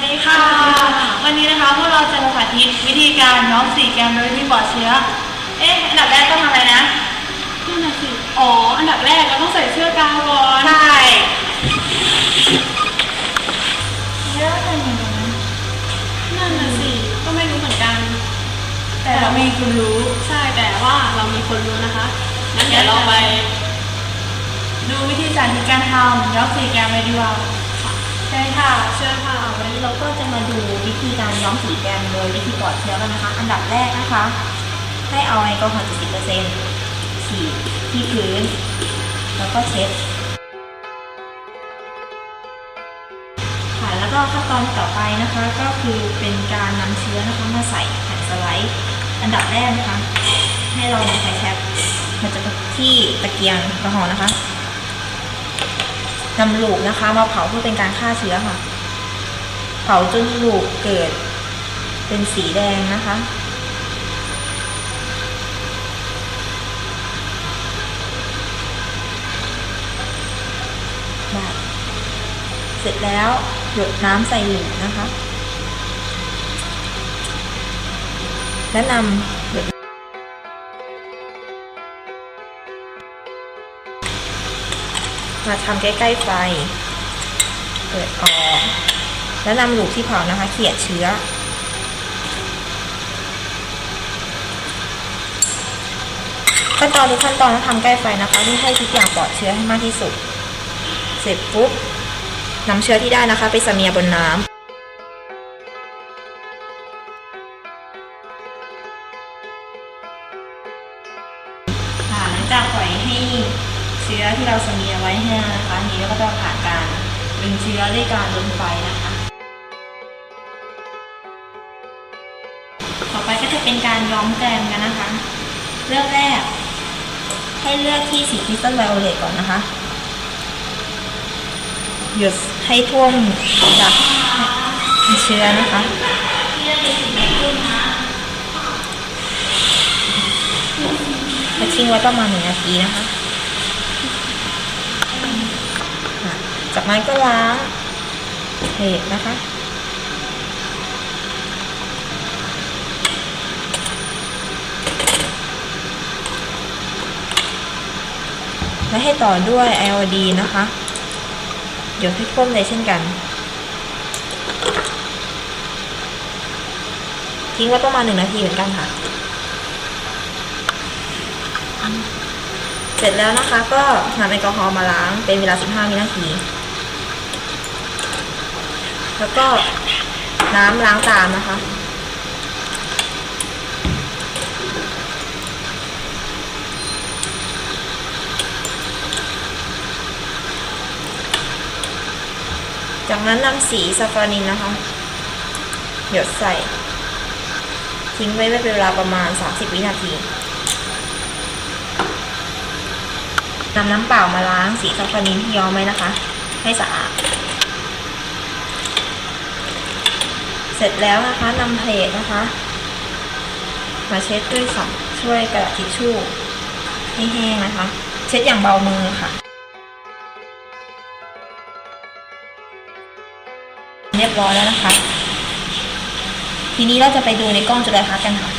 วัสดีค่ะ วันนี้นะคะพวกเราจะมาสาธิตวิธีการย้อมสีแกมโดยที่ปลอดเชื้อ เอ๊ะ อันดับแรกต้องทำอะไรนะนั่นน่ะสิ อ๋อ อันดับแรกเราต้องใส่เสื้อกาวก่อนใช่เยอะจังเลยนะนั่นน่ะสิ ก็ไม่รู้เหมือนกัน แต่เรามีคุณรู้ ใช่ แต่ว่าเรามีคนรู้นะคะ งั้นเดี๋ยวเราไป ดูวิธีสาธิตการทำย้อมสีแกมเลยดีกว่า ใช่ค่ะเชื่อค่ะวันนี้เราก็จะมาดูวิธีการย้อมสีแกมโดยวิธีปลอดเชื้อกันนะคะ อันดับแรกนะคะ ให้เอาแอลกอฮอล์70%ฉีดที่พื้น แล้วก็เช็ดค่ะแล้วก็ขั้นตอนต่อไปนะคะ ก็คือเป็นการนำเชื้อนะคะมาใส่แผ่นสไลด์ อันดับแรกนะคะ ให้เราใช้แคปมันจะที่ตะเกียงแอลกอฮอล์นะคะ นำลูกนะคะ มาเผาเพื่อเป็นการฆ่าเชื้อค่ะ เผาจนลูกเกิด เป็นสีแดงนะคะได้เสร็จแล้วหยดน้ำใส่หลูกนะคะ และนำ มาทำใกล้ๆไฟ เปิดออก แล้วนำหลูกที่เผานะคะ เขี่ยเชื้อ ขั้นตอนทุกขั้นตอนต้องทำใกล้ไฟนะคะเพื่อให้ทุกอย่างปลอดเชื้อให้มากที่สุด เสร็จปุ๊บนำเชื้อที่ได้นะคะ ไปสเมียบนน้ำค่ะหลังจากปล่อยให้ ชื้อที่เราสเมียไว้แห้นะคะทีนี้ก็จะผ่านการดึงเชื้อด้วยการลนไฟนะคะ ต่อไปก็จะเป็นการย้อมแกมกันนะคะ เรื่องแรก ให้เลือกที่สีคริสตัลไวโอเลตก่อนนะคะหยุดให้ท่วมจากเชื้อนะคะแล้วทิ้งไว้ประมาณหนึ่งนาทีนะคะค่ะ จากนั้นก็ล้างเพจนะคะและให้ต่อด้วยไอโอดีนะคะ เดี๋ยวให้ท่มเลยเช่นกัน ทิ้งไว้ประมาณหนึ่งนาทีเหมือนกันค่ะ เสร็จแล้วนะคะก็นำแอลกอฮอล์มาล้างเป็นเวลา 15 วินาที แล้วก็น้ำล้างตามนะคะ จากนั้นนำสีซาฟานินนะคะ หยดใส่ ทิ้งไว้เป็นเวลาประมาณ 30 วินาทีนำน้ำเปล่ามาล้างสีซาฟานินที่ย้อมไว้นะคะ ให้สะอาด เสร็จแล้วนะคะนำเพลทนะคะ มาเช็ดด้วยสับช่วยกระดาษทิชชู่ให้แห้งนะคะ เช็ดอย่างเบามือค่ะ เรียบร้อยแล้วนะคะ ทีนี้เราจะไปดูในกล้องจุลทรรศน์กันค่ะ